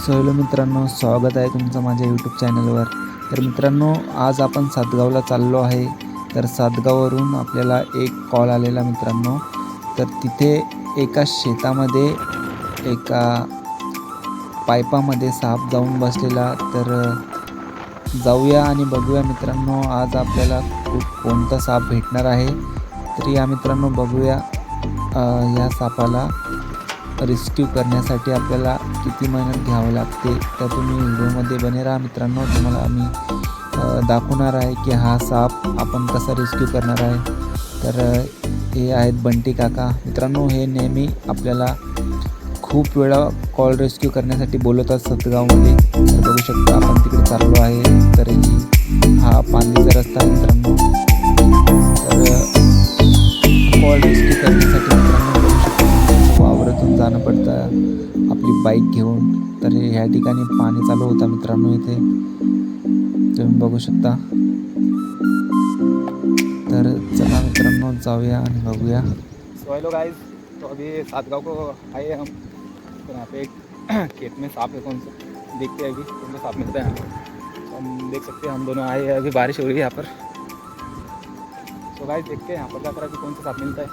सहलो मित्रांनो स्वागत आहे तुमचं माझ्या यूट्यूब चॅनलवर तर मित्रांनो आज आपण सातगावला चाललो आहे. तर सातगाववरून आपल्याला एक कॉल आलेला मित्रांनो. तर तिथे एका शेतामध्ये एका पायपामध्ये साप जाऊन बसलेला. तर जाऊया आणि बघूया मित्रांनो आज आपल्याला खूप कोणता साप भेटणार आहे. तर या मित्रांनो बघूया या सापाला रेस्क्यू करण्यासाठी आपल्याला किती मेहनत घ्यावं लागते तर तुम्ही व्हिडिओमध्ये बने राहा मित्रांनो. तुम्हाला आम्ही दाखवणार आहे की हा साप आपण कसा रेस्क्यू करणार आहे. तर हे आहेत बंटी काका. मित्रांनो हे नेहमी आपल्याला खूप वेळा कॉल रेस्क्यू करण्यासाठी बोलवतात सतगावमध्ये तर बघू शकता आपण तिकडे चाललो आहे. तर हा पांदीचा रस्ता बाईक घेऊन. तर ह्या ठिकाणी पाणी चालू होतं मित्रांनो इथे. तुम्ही बघू शकता. तर चला मित्रांनो जाऊया आणि बघूया. सोयलो हेलो गाइस तो अभी सातगांव को आए हम. तो यहाँ पे एक खेत में सांप है कौन सा? देखते हैं अभी. कौन सा सांप मिलता है. तो हम देख सकते हैं हम दोनों आए हैं. अभी बारिश हो रही है यहाँ पर. तो गाइस देखते हैं यहाँ पर जाकर अभी कौन सा सांप मिलता है.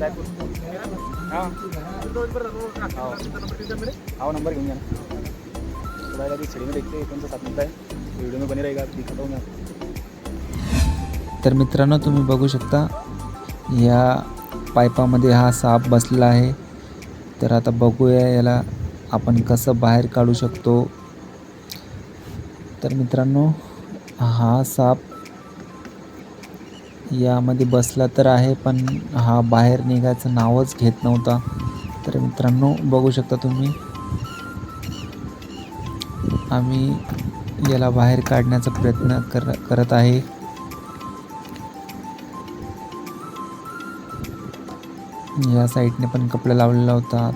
हाँ. हाँ. नंबर घेऊन घ्या ना. तो गाइस अभी छड़ी में देखते हैं कौन सा सांप मिलता है वीडियो में बने रहेगा दिखाता हूँ मैं तर मित्रांनो तुम्ही बघू शकता या पायपामध्ये हा साप बसलेला आहे. तर आता बघूया याला आपण कसं बाहेर काढू शकतो. तर मित्रांनो हा साप यामध्ये बसला तर आहे पण हा बाहेर निघायचं नावच घेत नव्हता. तर मित्रांनो बघू शकता तुम्ही. आम्ही याला बाहेर काढण्याचा प्रयत्न कर करत आहे. या साईडने पण कपडा लावलेला होता.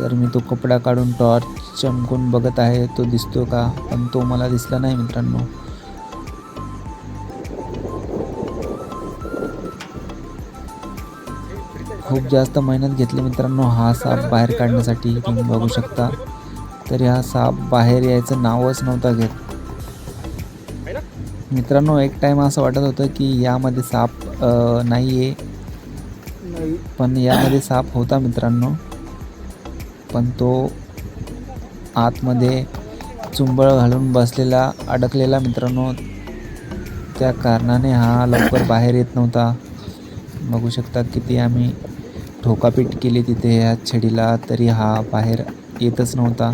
तर मी तो कपडा काढून टॉर्च चमकून बघत आहे. तो दिसतो का? पण तो मला दिसला नाही मित्रांनो. खूप जास्त मेहनत घेतली मित्रांनो हा साप बाहेर काढण्यासाठी तुम्ही बघू शकता. तरी हा साप बाहेर यायचं नावच नव्हता घेत. मित्रांनो एक टाईम असं वाटत होतं की यामध्ये साप नाही. आहे पण यामध्ये साप होता मित्रांनो. पण तो आतमध्ये चुंबळ घालून बसलेला अडकलेला मित्रांनो. त्या कारणाने हा लवकर बाहेर येत नव्हता. बघू शकता किती आम्ही ठोकापीट केली तिथे या छडीला तरी हा बाहेर येतच नव्हता.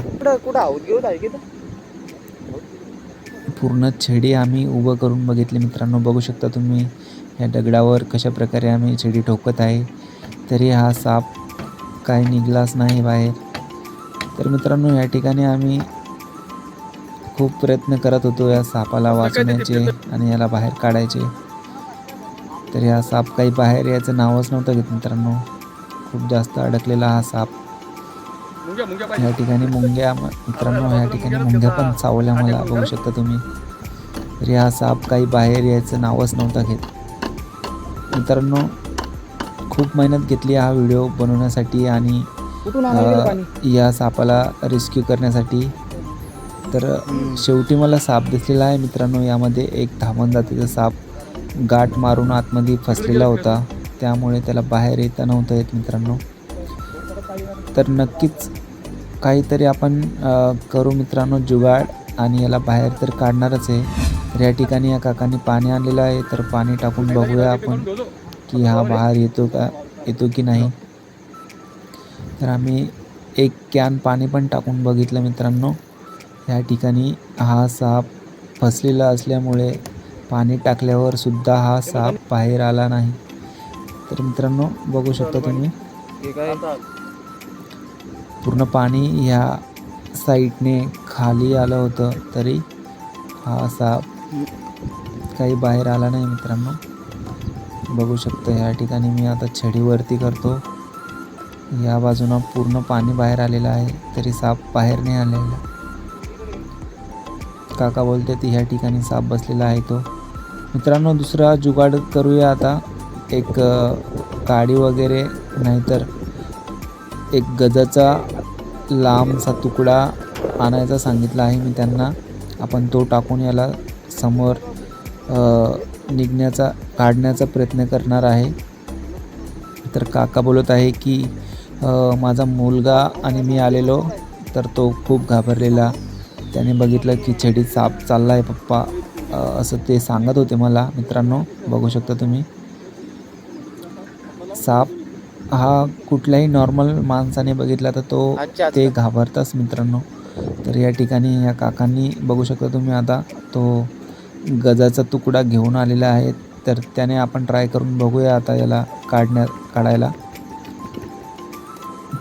पूर्ण छडी आम्ही उभं करून बघितली मित्रांनो. बघू शकता तुम्ही या दगडावर कशा प्रकारे आम्ही छडी ठोकत आहे. तरी हा साप काही निघलाच नाही बाहेर. तर मित्रांनो या ठिकाणी आम्ही खूप प्रयत्न करत होतो या सापाला वाचवण्याचे आणि याला बाहेर काढायचे. तर हा साप काही बाहेर यायचं नावच नव्हतं घेत मित्रांनो. खूप जास्त अडकलेला हा साप. या ठिकाणी मुंग्या मित्रांनो या ठिकाणी मुंग्या पण चावल्या मला बघू शकता तुम्ही. तरी हा साप काही बाहेर यायचं नावच नव्हता घेत. मित्रांनो खूप मेहनत घेतली हा व्हिडिओ बनवण्यासाठी आणि या सापाला रेस्क्यू करण्यासाठी. तर शेवटी मला साप दिसलेला आहे मित्रांनो यामध्ये एक धामण जातीचा साप गाठ मारून आतमध्ये फसलेला होता. त्यामुळे त्याला बाहेर येता नव्हतं येत मित्रांनो. तर नक्कीच काहीतरी आपण करू मित्रांनो जुगाड आणि याला बाहेर तर काढणारच आहे. तर या ठिकाणी या काकांनी पाणी आणलेलं आहे तर पाणी टाकून बघूया आपण की हा बाहेर येतो का येतो की नाही. तर आम्ही एक कॅन पाणी पण टाकून बघितलं मित्रांनो. या ठिकाणी हा साप फसलेला असल्यामुळे पाणी टाकल्यावर सुद्धा हा साप बाहेर आला नाही. तर मित्रांनो बघू शकता तुम्ही. पूर्ण पाणी ह्या साईडने खाली आलं होतं तरी हा साप काही बाहेर आला नाही मित्रांनो. बघू शकतो या ठिकाणी मी आता छडीवरती करतो. या बाजूनं पूर्ण पाणी बाहेर आलेलं आहे तरी साप बाहेर नाही आलेला. काका बोलते ती ह्या ठिकाणी साप बसलेला आहे तो. मित्रांनो दुसरा जुगाड करूया आता. एक काडी वगैरे नाहीतर एक गजाचा लांबचा तुकडा आणायचा सांगितला आहे मी त्यांना. आपण तो टाकून याला समोर निघण्याचा काढण्याचा प्रयत्न करणार आहे. तर काका बोलत आहे की माझा मुलगा आणि मी आलेलो तर तो खूप घाबरलेला. त्याने बघितलं की छडी साप चालला आहे पप्पा असं ते सांगत होते मला. मित्रांनो बघू शकता तुम्ही. साप हा कुठल्याही नॉर्मल माणसाने बघितला तर तो ते घाबरताच मित्रांनो. तर या ठिकाणी या काकांनी बघू शकता तुम्ही आता तो गजाचा तुकडा घेऊन आलेला आहे. तर त्याने आपण ट्राय करून बघूया आता याला काढण्यात काढायला.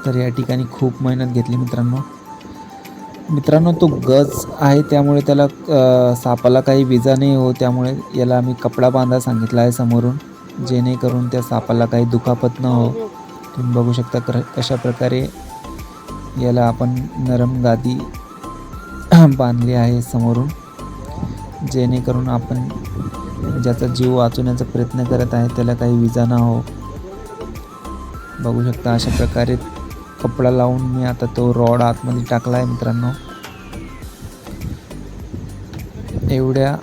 तर या ठिकाणी खूप मेहनत घेतली मित्रांनो. मित्रांनो तो गज आहे त्यामुळे त्याला सापाला काही विजा नाही हो त्यामुळे याला आम्ही कपडा बांधा सांगितला आहे समोरून. जेणेकरून त्या सापाला काही दुखापत न हो. तुम्ही बघू शकता क्र कशा प्रकारे याला आपण नरम गादी बांधली आहे समोरून. जेणेकरून आपण ज्याचा जीव वाचवण्याचा प्रयत्न करत आहे त्याला काही विजा ना हो. बघू शकता अशा प्रकारे कपडा लावून मी आता तो रॉड आतमध्ये टाकला आहे मित्रांनो. एवढ्या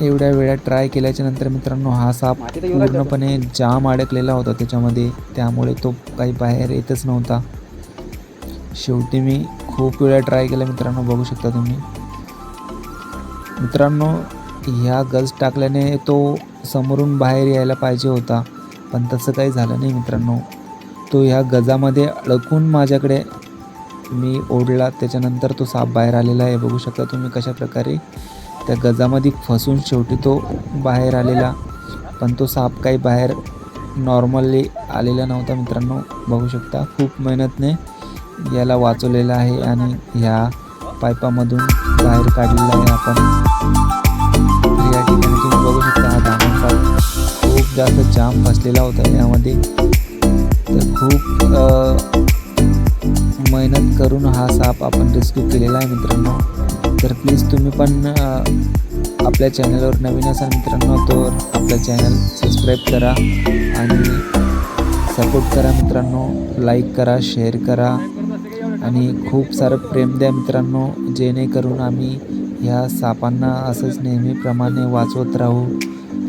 एवढ्या वेळा ट्राय केल्याच्यानंतर मित्रांनो हा साप पूर्णपणे जाम अडकलेला होता त्याच्यामध्ये. त्यामुळे तो काही बाहेर येतच नव्हता. शेवटी मी खूप वेळा ट्राय केला मित्रांनो बघू शकता तुम्ही. मित्रांनो ह्या गज टाकल्याने तो समोरून बाहेर यायला पाहिजे होता पण तसं काही झालं नाही मित्रांनो. तो ह्या गजामध्ये अडकून माझ्याकडे मी ओढला त्याच्यानंतर तो साप बाहेर आलेला आहे. बघू शकता तुम्ही कशा प्रकारे त्या गजामध्ये फसून शेवटी तो बाहेर आलेला. पण तो साप काही बाहेर नॉर्मली आलेला नव्हता मित्रांनो. बघू शकता खूप मेहनतने याला वाचवलेला आहे आणि ह्या पाईपामधून बाहेर काढलेला आहे आपण. या ठिकाणी तुम्ही बघू शकता हा धामण साप खूप जास्त जाम फसलेला होता यामध्ये. तर खूप मेहनत करून हा साप आपण रेस्क्यू केलेला आहे मित्रांनो. तर प्लीज तुम्ही पण आपल्या चॅनलवर नवीन असाल मित्रांनो तर आपलं चॅनल सबस्क्राईब करा आणि सपोर्ट करा मित्रांनो लाईक करा शेअर करा आणि खूप सारं प्रेम द्या मित्रांनो जेणेकरून आम्ही ह्या सापांना असंच नेहमीप्रमाणे वाचवत राहू.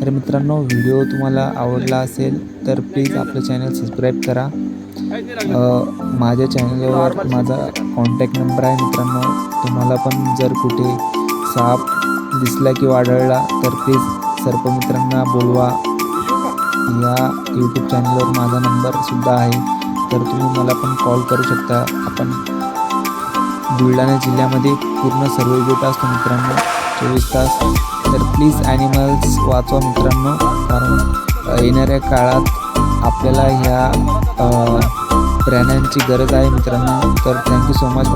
तर मित्रांनो व्हिडिओ तुम्हाला आवडला असेल तर प्लीज आपलं चॅनल सबस्क्राईब करा. माझ्या चॅनलवर माझा कॉन्टॅक्ट नंबर आहे मित्रांनो तुम्हाला पण जर कुठे साप दिसला किंवा आढळला तर प्लीज सर्पमित्रांना बोलवा. या यूट्यूब चॅनलवर माझा नंबरसुद्धा आहे. तर तुम्ही मला पण कॉल करू शकता. आपण बुलढाणा जिल्ह्यामध्ये पूर्ण सर्व गोटा असतो मित्रांनो. चोवीस तास. तर प्लीज ॲनिमल्स वाचवा मित्रांनो. कारण येणाऱ्या काळात आपल्याला ह्या प्राण्यांची गरज आहे मित्रांनो. तर थँक्यू सो मच